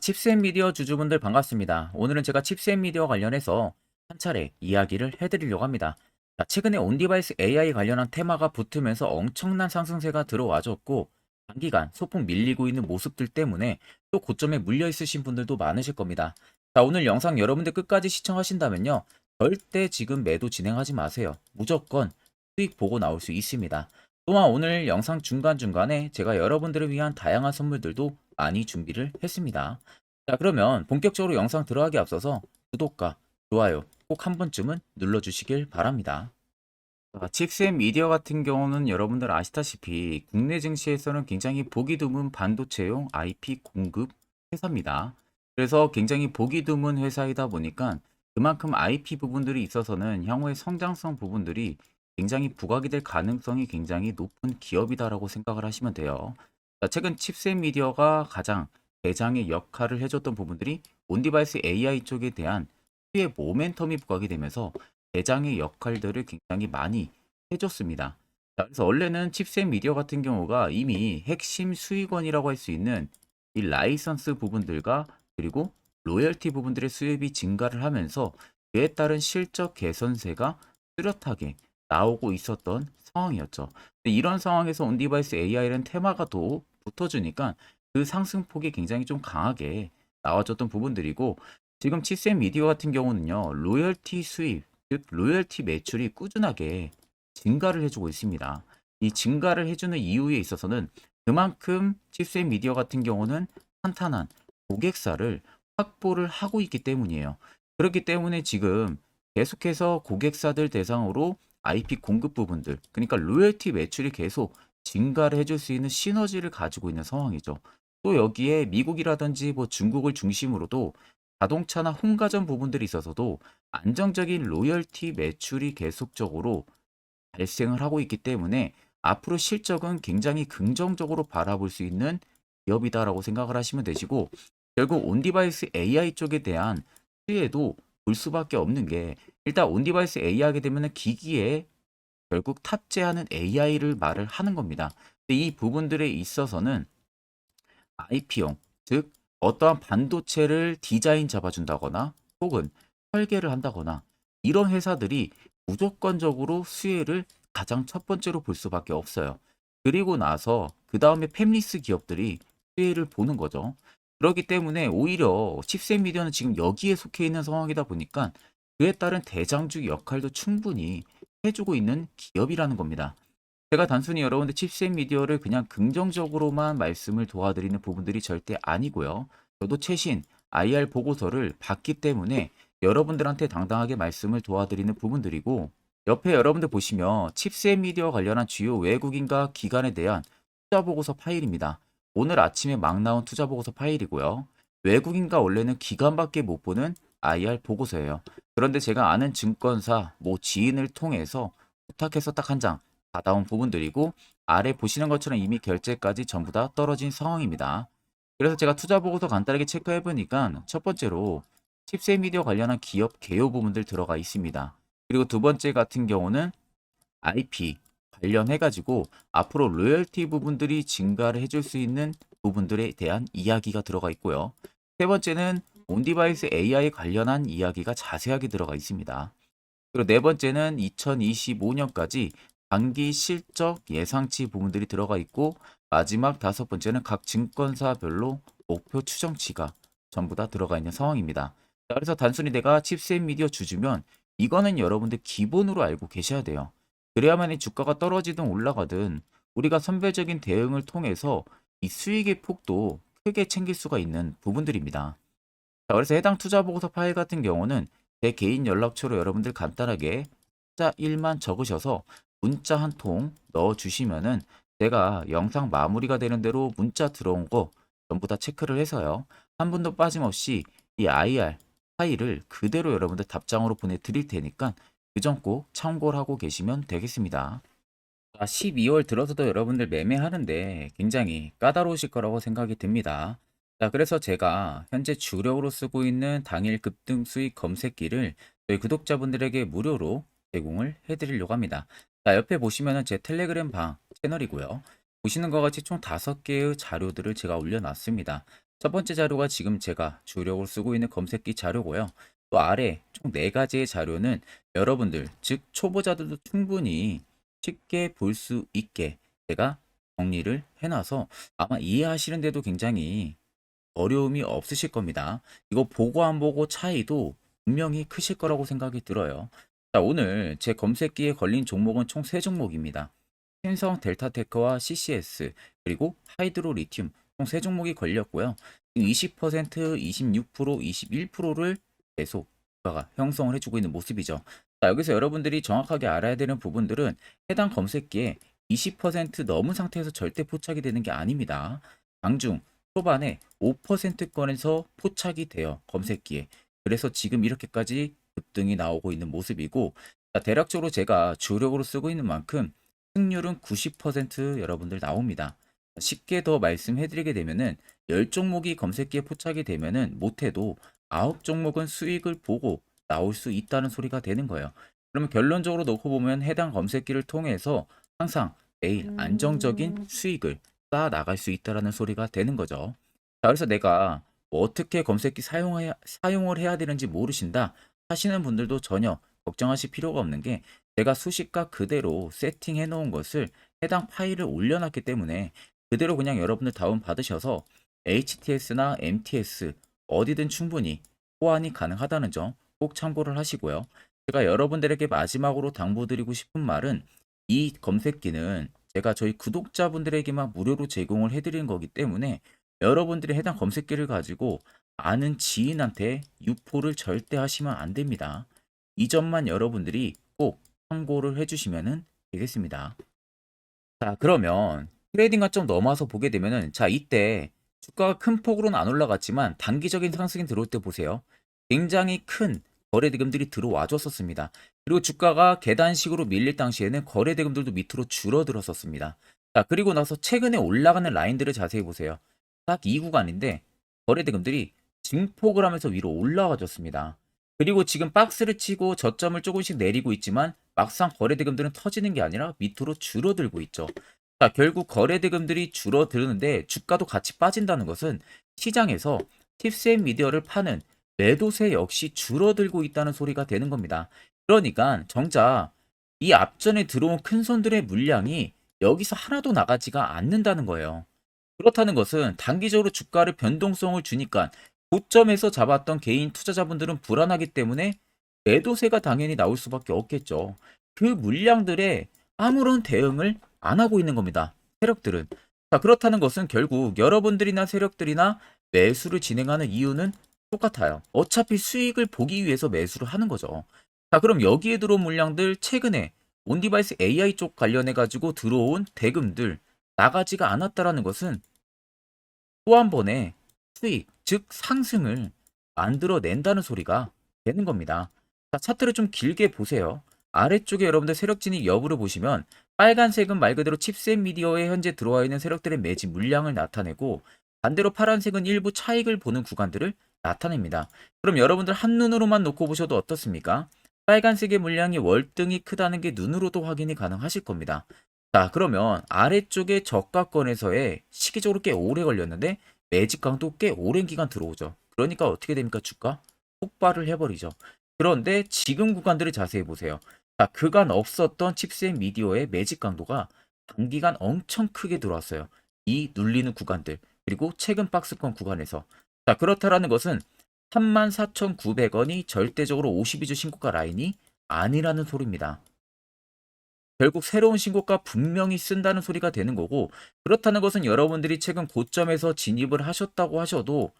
칩셋 미디어 주주분들 반갑습니다. 오늘은 제가 칩셋 미디어 관련해서 한 차례 이야기를 해드리려고 합니다. 자, 최근에 온디바이스 AI 관련한 테마가 붙으면서 엄청난 상승세가 들어와줬고 단기간 소폭 밀리고 있는 모습들 때문에 또 고점에 물려 있으신 분들도 많으실 겁니다. 자, 오늘 영상 여러분들 끝까지 시청하신다면요. 절대 지금 매도 진행하지 마세요. 무조건 수익 보고 나올 수 있습니다. 또한 오늘 영상 중간중간에 제가 여러분들을 위한 다양한 선물들도 많이 준비를 했습니다. 자, 그러면 본격적으로 영상 들어가기 앞서서 구독과 좋아요 꼭 한 번쯤은 눌러주시길 바랍니다. 자, 칩셋 미디어 같은 경우는 여러분들 아시다시피 국내 증시에서는 굉장히 보기 드문 반도체용 IP 공급 회사입니다. 그래서 굉장히 보기 드문 회사이다 보니까 그만큼 IP 부분들이 있어서는 향후의 성장성 부분들이 굉장히 부각이 될 가능성이 굉장히 높은 기업이다라고 생각을 하시면 돼요. 자, 최근 칩셋 미디어가 가장 대장의 역할을 해줬던 부분들이 온디바이스 AI 쪽에 대한 수의 모멘텀이 부각이 되면서 대장의 역할들을 굉장히 많이 해줬습니다. 자, 그래서 원래는 칩셋 미디어 같은 경우가 이미 핵심 수익원이라고 할 수 있는 이 라이선스 부분들과 그리고 로열티 부분들의 수입이 증가를 하면서 그에 따른 실적 개선세가 뚜렷하게 나오고 있었던 상황이었죠. 이런 상황에서 온디바이스 AI라는 테마가 또 붙어주니까 그 상승폭이 굉장히 좀 강하게 나와줬던 부분들이고 지금 칩셋 미디어 같은 경우는요 로열티 수입 즉 로열티 매출이 꾸준하게 증가를 해주고 있습니다. 이 증가를 해주는 이유에 있어서는 그만큼 칩셋 미디어 같은 경우는 탄탄한 고객사를 확보를 하고 있기 때문이에요. 그렇기 때문에 지금 계속해서 고객사들 대상으로 IP 공급 부분들, 그러니까 로열티 매출이 계속 증가를 해줄 수 있는 시너지를 가지고 있는 상황이죠. 또 여기에 미국이라든지 뭐 중국을 중심으로도 자동차나 홍가전 부분들이 있어서도 안정적인 로열티 매출이 계속적으로 발생을 하고 있기 때문에 앞으로 실적은 굉장히 긍정적으로 바라볼 수 있는 기업이다라고 생각을 하시면 되시고 결국 온디바이스 AI 쪽에 대한 수혜도 볼 수밖에 없는 게 일단 온 디바이스 AI 하게 되면은 기기에 결국 탑재하는 AI를 말을 하는 겁니다. 이 부분들에 있어서는 IP용, 즉 어떠한 반도체를 디자인 잡아준다거나 혹은 설계를 한다거나 이런 회사들이 무조건적으로 수혜를 가장 첫 번째로 볼 수밖에 없어요. 그리고 나서 그 다음에 팹리스 기업들이 수혜를 보는 거죠. 그렇기 때문에 오히려 칩셋 미디어는 지금 여기에 속해 있는 상황이다 보니까 그에 따른 대장주 역할도 충분히 해주고 있는 기업이라는 겁니다. 제가 단순히 여러분들 칩셋 미디어를 그냥 긍정적으로만 말씀을 도와드리는 부분들이 절대 아니고요. 저도 최신 IR 보고서를 봤기 때문에 여러분들한테 당당하게 말씀을 도와드리는 부분들이고 옆에 여러분들 보시면 칩셋 미디어 관련한 주요 외국인과 기관에 대한 투자 보고서 파일입니다. 오늘 아침에 막 나온 투자 보고서 파일이고요. 외국인과 원래는 기관밖에 못 보는 IR 보고서예요. 그런데 제가 아는 증권사 뭐 지인을 통해서 부탁해서 딱 한 장 받아온 부분들이고 아래 보시는 것처럼 이미 결제까지 전부 다 떨어진 상황입니다. 그래서 제가 투자 보고서 간단하게 체크해 보니까 첫 번째로 칩셋 미디어 관련한 기업 개요 부분들 들어가 있습니다. 그리고 두 번째 같은 경우는 IP 관련해 가지고 앞으로 로열티 부분들이 증가를 해줄 수 있는 부분들에 대한 이야기가 들어가 있고요. 세 번째는 온디바이스 AI 관련한 이야기가 자세하게 들어가 있습니다. 그리고 네 번째는 2025년까지 단기 실적 예상치 부분들이 들어가 있고 마지막 다섯 번째는 각 증권사별로 목표 추정치가 전부 다 들어가 있는 상황입니다. 자, 그래서 단순히 내가 칩셋 미디어 주주면 이거는 여러분들 기본으로 알고 계셔야 돼요. 그래야만 이 주가가 떨어지든 올라가든 우리가 선별적인 대응을 통해서 이 수익의 폭도 크게 챙길 수가 있는 부분들입니다. 자, 그래서 해당 투자 보고서 파일 같은 경우는 제 개인 연락처로 여러분들 간단하게 숫자 1만 적으셔서 문자 한 통 넣어 주시면은 제가 영상 마무리가 되는 대로 문자 들어온 거 전부 다 체크를 해서요. 한 분도 빠짐없이 이 IR 파일을 그대로 여러분들 답장으로 보내드릴 테니까 그점꼭 참고를 하고 계시면 되겠습니다. 12월 들어서도 여러분들 매매하는데 굉장히 까다로우실 거라고 생각이 듭니다. 자, 그래서 제가 현재 주력으로 쓰고 있는 당일 급등 수익 검색기를 저희 구독자분들에게 무료로 제공을 해드리려고 합니다. 자, 옆에 보시면은 제 텔레그램 방 채널이고요. 보시는 것 같이 총 5개의 자료들을 제가 올려놨습니다. 첫 번째 자료가 지금 제가 주력으로 쓰고 있는 검색기 자료고요. 또 아래 총네 가지의 자료는 여러분들, 즉 초보자들도 충분히 쉽게 볼 수 있게 제가 정리를 해놔서 아마 이해하시는데도 굉장히 어려움이 없으실 겁니다. 이거 보고 안 보고 차이도 분명히 크실 거라고 생각이 들어요. 자, 오늘 제 검색기에 걸린 종목은 총세 종목입니다. 신성 델타테크와 CCS 그리고 하이드로 리튬 총세 종목이 걸렸고요. 20%, 26%, 21%를 계속 주가가 형성을 해주고 있는 모습이죠. 자, 여기서 여러분들이 정확하게 알아야 되는 부분들은 해당 검색기에 20% 넘은 상태에서 절대 포착이 되는 게 아닙니다. 장중 초반에 5%권에서 포착이 돼요. 검색기에. 그래서 지금 이렇게까지 급등이 나오고 있는 모습이고 자, 대략적으로 제가 주력으로 쓰고 있는 만큼 승률은 90% 여러분들 나옵니다. 쉽게 더 말씀해드리게 되면은 10종목이 검색기에 포착이 되면은 못해도 9종목은 수익을 보고 나올 수 있다는 소리가 되는 거예요. 그러면 결론적으로 놓고 보면 해당 검색기를 통해서 항상 매일 안정적인 수익을 쌓아 나갈 수 있다라는 소리가 되는 거죠. 자, 그래서 내가 뭐 어떻게 검색기 사용해야, 사용을 해야 되는지 모르신다 하시는 분들도 전혀 걱정하실 필요가 없는 게 제가 수식과 그대로 세팅해 놓은 것을 해당 파일을 올려놨기 때문에 그대로 그냥 여러분들 다운 받으셔서 HTS나 MTS 어디든 충분히 호환이 가능하다는 점 꼭 참고를 하시고요. 제가 여러분들에게 마지막으로 당부드리고 싶은 말은 이 검색기는 제가 저희 구독자분들에게만 무료로 제공을 해드리는 거기 때문에 여러분들이 해당 검색기를 가지고 아는 지인한테 유포를 절대 하시면 안 됩니다. 이 점만 여러분들이 꼭 참고를 해주시면 되겠습니다. 자, 그러면 트레이딩과 좀 넘어와서 보게 되면은 자, 이때 주가가 큰 폭으로는 안 올라갔지만 단기적인 상승이 들어올 때 보세요. 굉장히 큰 거래 대금들이 들어와 줬었습니다. 그리고 주가가 계단식으로 밀릴 당시에는 거래 대금들도 밑으로 줄어들었었습니다. 자, 그리고 나서 최근에 올라가는 라인들을 자세히 보세요. 딱 이 구간인데 거래 대금들이 증폭을 하면서 위로 올라가 줬습니다. 그리고 지금 박스를 치고 저점을 조금씩 내리고 있지만 막상 거래 대금들은 터지는 게 아니라 밑으로 줄어들고 있죠. 자, 결국 거래 대금들이 줄어드는데 주가도 같이 빠진다는 것은 시장에서 팁스앤 미디어를 파는 매도세 역시 줄어들고 있다는 소리가 되는 겁니다. 그러니까 정작 이 앞전에 들어온 큰 손들의 물량이 여기서 하나도 나가지가 않는다는 거예요. 그렇다는 것은 단기적으로 주가를 변동성을 주니까 고점에서 잡았던 개인 투자자분들은 불안하기 때문에 매도세가 당연히 나올 수밖에 없겠죠. 그 물량들의 아무런 대응을 안 하고 있는 겁니다. 세력들은. 자, 그렇다는 것은 결국 여러분들이나 세력들이나 매수를 진행하는 이유는 똑같아요. 어차피 수익을 보기 위해서 매수를 하는 거죠. 자, 그럼 여기에 들어온 물량들 최근에 온디바이스 AI 쪽 관련해 가지고 들어온 대금들 나가지가 않았다라는 것은 또 한 번의 수익, 즉 상승을 만들어낸다는 소리가 되는 겁니다. 자, 차트를 좀 길게 보세요. 아래쪽에 여러분들 세력진이 여부를 보시면 빨간색은 말 그대로 칩셋 미디어에 현재 들어와 있는 세력들의 매집 물량을 나타내고 반대로 파란색은 일부 차익을 보는 구간들을 나타냅니다. 그럼 여러분들 한눈으로만 놓고 보셔도 어떻습니까? 빨간색의 물량이 월등히 크다는 게 눈으로도 확인이 가능하실 겁니다. 자, 그러면 아래쪽에 저가권에서의 시기적으로 꽤 오래 걸렸는데 매집강도 꽤 오랜 기간 들어오죠. 그러니까 어떻게 됩니까? 주가 폭발을 해버리죠. 그런데 지금 구간들을 자세히 보세요. 자, 그간 없었던 칩셋 미디어의 매집 강도가 단기간 엄청 크게 들어왔어요. 이 눌리는 구간들 그리고 최근 박스권 구간에서 자 그렇다라는 것은 34,900원이 절대적으로 52주 신고가 라인이 아니라는 소리입니다. 결국 새로운 신고가 분명히 쓴다는 소리가 되는 거고 그렇다는 것은 여러분들이 최근 고점에서 진입을 하셨다고 하셔도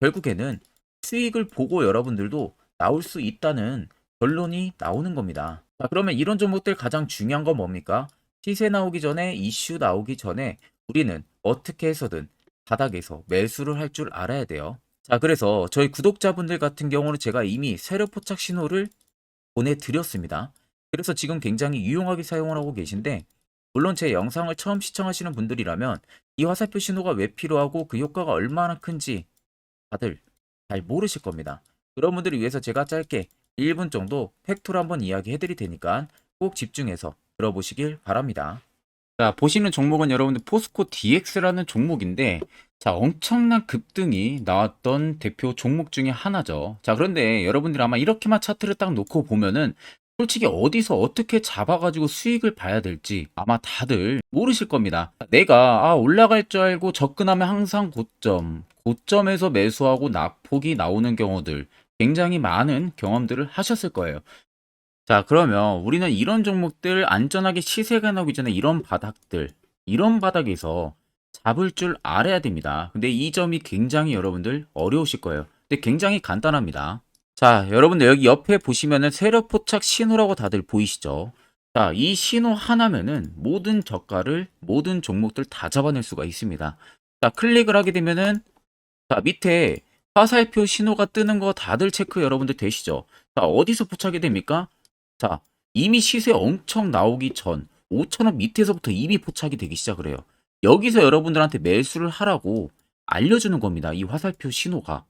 결국에는 수익을 보고 여러분들도 나올 수 있다는 결론이 나오는 겁니다. 자, 그러면 이런 종목들 가장 중요한 건 뭡니까? 시세 나오기 전에 이슈 나오기 전에 우리는 어떻게 해서든 바닥에서 매수를 할 줄 알아야 돼요. 자, 그래서 저희 구독자분들 같은 경우는 제가 이미 세력 포착 신호를 보내드렸습니다. 그래서 지금 굉장히 유용하게 사용을 하고 계신데, 물론 제 영상을 처음 시청하시는 분들이라면 이 화살표 신호가 왜 필요하고 그 효과가 얼마나 큰지 다들 잘 모르실 겁니다. 그런 분들을 위해서 제가 짧게 1분 정도 팩토를 한번 이야기해 드릴 테니까 꼭 집중해서 들어보시길 바랍니다. 자, 보시는 종목은 여러분들 포스코 DX라는 종목인데 자, 엄청난 급등이 나왔던 대표 종목 중에 하나죠. 자, 그런데 여러분들이 아마 이렇게만 차트를 딱 놓고 보면은 솔직히 어디서 어떻게 잡아가지고 수익을 봐야 될지 아마 다들 모르실 겁니다. 내가 아, 올라갈 줄 알고 접근하면 항상 고점, 고점에서 매수하고 낙폭이 나오는 경우들 굉장히 많은 경험들을 하셨을 거예요. 자, 그러면 우리는 이런 종목들 안전하게 시세가 나오기 전에 이런 바닥들, 이런 바닥에서 잡을 줄 알아야 됩니다. 근데 이 점이 굉장히 여러분들 어려우실 거예요. 근데 굉장히 간단합니다. 자, 여러분들 여기 옆에 보시면은 세력 포착 신호라고 다들 보이시죠? 자, 이 신호 하나면은 모든 저가를 모든 종목들 다 잡아낼 수가 있습니다. 자, 클릭을 하게 되면은 자, 밑에 화살표 신호가 뜨는 거 다들 체크 여러분들 되시죠? 자, 어디서 포착이 됩니까? 자, 이미 시세 엄청 나오기 전 5천원 밑에서부터 이미 포착이 되기 시작을 해요. 여기서 여러분들한테 매수를 하라고 알려주는 겁니다. 이 화살표 신호가.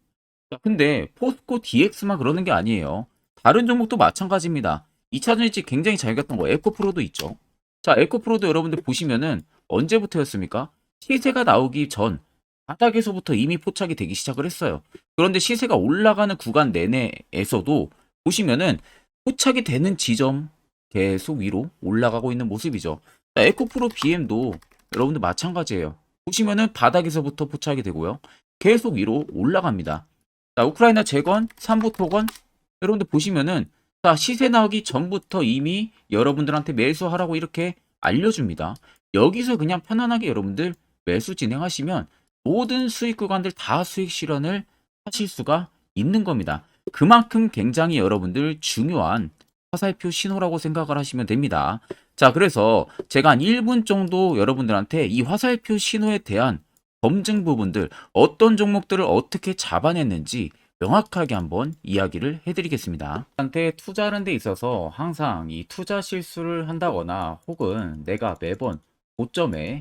자, 근데 포스코 DX만 그러는 게 아니에요. 다른 종목도 마찬가지입니다. 2차전 일찍 굉장히 잘 갔던 거 에코프로도 있죠. 자, 에코프로도 여러분들 보시면은 언제부터였습니까? 시세가 나오기 전 바닥에서부터 이미 포착이 되기 시작을 했어요. 그런데 시세가 올라가는 구간 내내에서도 보시면은 포착이 되는 지점 계속 위로 올라가고 있는 모습이죠. 자, 에코프로 BM도 여러분들 마찬가지예요. 보시면은 바닥에서부터 포착이 되고요. 계속 위로 올라갑니다. 자, 우크라이나 재건, 삼부 토건 여러분들 보시면은 자, 시세 나오기 전부터 이미 여러분들한테 매수하라고 이렇게 알려줍니다. 여기서 그냥 편안하게 여러분들 매수 진행하시면 모든 수익 구간들 다 수익 실현을 하실 수가 있는 겁니다. 그만큼 굉장히 여러분들 중요한 화살표 신호라고 생각을 하시면 됩니다. 자, 그래서 제가 한 1분 정도 여러분들한테 이 화살표 신호에 대한 검증 부분들, 어떤 종목들을 어떻게 잡아냈는지 명확하게 한번 이야기를 해드리겠습니다. 한테 투자하는 데 있어서 항상 이 투자 실수를 한다거나 혹은 내가 매번 고점에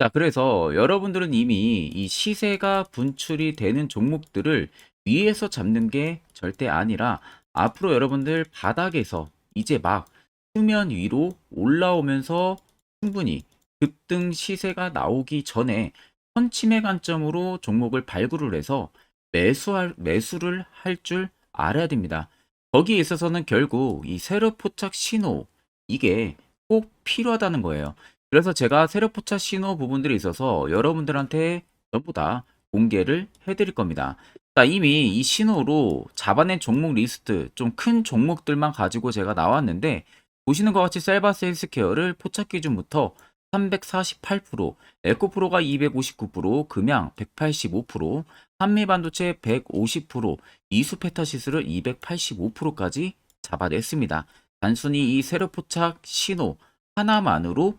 자, 그래서 여러분들은 이미 이 시세가 분출이 되는 종목들을 위에서 잡는 게 절대 아니라 앞으로 여러분들 바닥에서 이제 막 수면 위로 올라오면서 충분히 급등 시세가 나오기 전에 선침의 관점으로 종목을 발굴을 해서 매수할, 매수를 할 줄 알아야 됩니다. 거기에 있어서는 결국 이 세력 포착 신호, 이게 꼭 필요하다는 거예요. 그래서 제가 세력 포착 신호 부분들이 있어서 여러분들한테 전부 다 공개를 해드릴 겁니다. 자, 이미 이 신호로 잡아낸 종목 리스트, 좀 큰 종목들만 가지고 제가 나왔는데, 보시는 것 같이 셀바스 헬스케어를 포착 기준부터 348%, 에코프로가 259%, 금양 185%, 한미반도체 150%, 이수페타시스를 285%까지 잡아냈습니다. 단순히 이 세력 포착 신호 하나만으로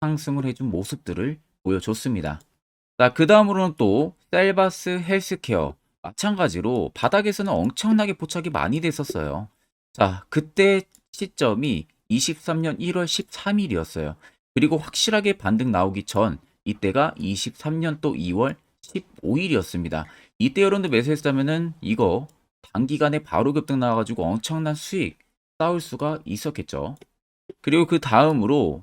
상승을 해준 모습들을 보여줬습니다. 자, 그 다음으로는 또 셀바스 헬스케어 마찬가지로 바닥에서는 엄청나게 포착이 많이 됐었어요. 자, 그때 시점이 23년 1월 13일이었어요. 그리고 확실하게 반등 나오기 전 이때가 23년 또 2월 15일이었습니다. 이때 여러분들 매수했다면은 이거 단기간에 바로 급등 나와가지고 엄청난 수익 쌓을 수가 있었겠죠. 그리고 그 다음으로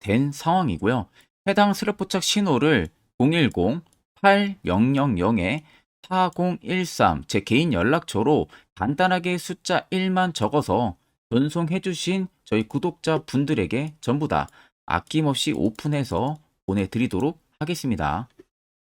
된 상황이고요. 해당 스랩 포착 신호를 010-8000에 4013 제 개인 연락처로 간단하게 숫자 1만 적어서 전송해 주신 저희 구독자 분들에게 전부 다 아낌없이 오픈해서 보내드리도록 하겠습니다.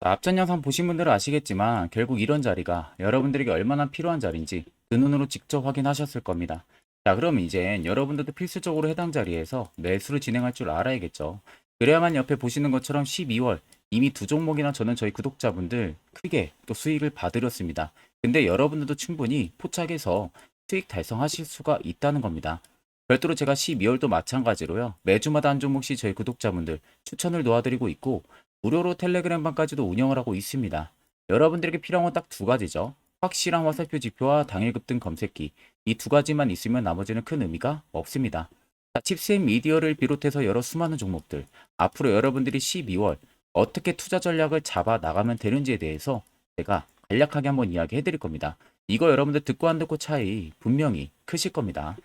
자, 앞전 영상 보신 분들은 아시겠지만 결국 이런 자리가 여러분들에게 얼마나 필요한 자리인지 그 눈으로 직접 확인하셨을 겁니다. 자, 그럼 이제 여러분들도 필수적으로 해당 자리에서 매수를 진행할 줄 알아야겠죠. 그래야만 옆에 보시는 것처럼 12월 이미 두 종목이나 저는 저희 구독자분들 크게 또 수익을 받으렸습니다. 근데 여러분들도 충분히 포착해서 수익 달성하실 수가 있다는 겁니다. 별도로 제가 12월도 마찬가지로요. 매주마다 한 종목씩 저희 구독자분들 추천을 놓아드리고 있고 무료로 텔레그램방까지도 운영을 하고 있습니다. 여러분들에게 필요한 건 딱 두 가지죠. 확실한 화살표 지표와 당일 급등 검색기 이 두 가지만 있으면 나머지는 큰 의미가 없습니다. 자, 칩셋 미디어를 비롯해서 여러 수많은 종목들 앞으로 여러분들이 12월 어떻게 투자 전략을 잡아 나가면 되는지에 대해서 제가 간략하게 한번 이야기해 드릴 겁니다. 이거 여러분들 듣고 안 듣고 차이 분명히 크실 겁니다.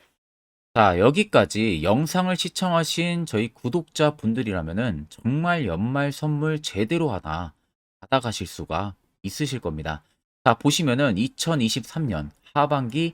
자, 여기까지 영상을 시청하신 저희 구독자 분들이라면은 정말 연말 선물 제대로 하나 받아가실 수가 있으실 겁니다. 자, 보시면은 2023년 하반기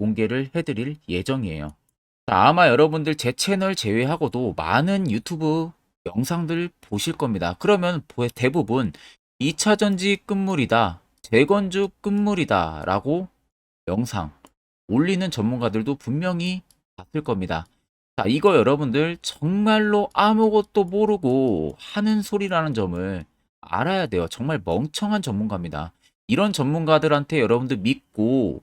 공개를 해드릴 예정이에요. 자, 아마 여러분들 제 채널 제외하고도 많은 유튜브 영상들 보실 겁니다. 그러면 대부분 2차 전지 끝물이다, 재건주 끝물이다 라고 영상 올리는 전문가들도 분명히 봤을 겁니다. 자, 이거 여러분들 정말로 아무것도 모르고 하는 소리라는 점을 알아야 돼요. 정말 멍청한 전문가입니다. 이런 전문가들한테 여러분들 믿고